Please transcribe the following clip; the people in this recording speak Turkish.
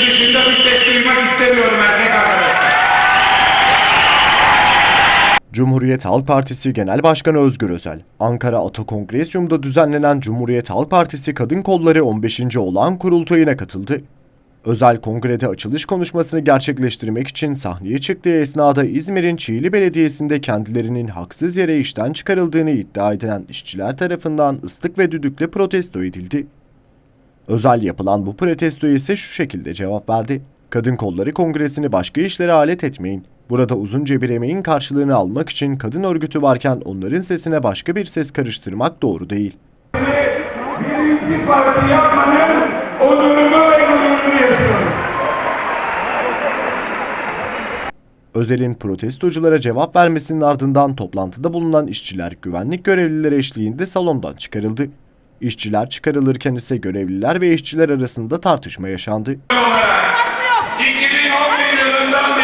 dışında bir ses duymak istemiyorum erkek. Cumhuriyet Halk Partisi Genel Başkanı Özgür Özel, Ankara Atokongresyum'da düzenlenen Cumhuriyet Halk Partisi Kadın Kolları 15. olan kurultayına katıldı. Özel kongrede açılış konuşmasını gerçekleştirmek için sahneye çıktığı esnada İzmir'in Çiğli Belediyesi'nde kendilerinin haksız yere işten çıkarıldığını iddia edilen işçiler tarafından ıslık ve düdükle protesto edildi. Özel yapılan bu protestoya ise şu şekilde cevap verdi. Kadın kolları kongresini başka işlere alet etmeyin. Burada uzunca bir emeğin karşılığını almak için kadın örgütü varken onların sesine başka bir ses karıştırmak doğru değil. Birinci parti yapmanın onurunu ve gururunu yaşıyoruz. Özel'in protestoculara cevap vermesinin ardından toplantıda bulunan işçiler güvenlik görevlileri eşliğinde salondan çıkarıldı. İşçiler çıkarılırken ise görevliler ve işçiler arasında tartışma yaşandı. olarak 2011 yılından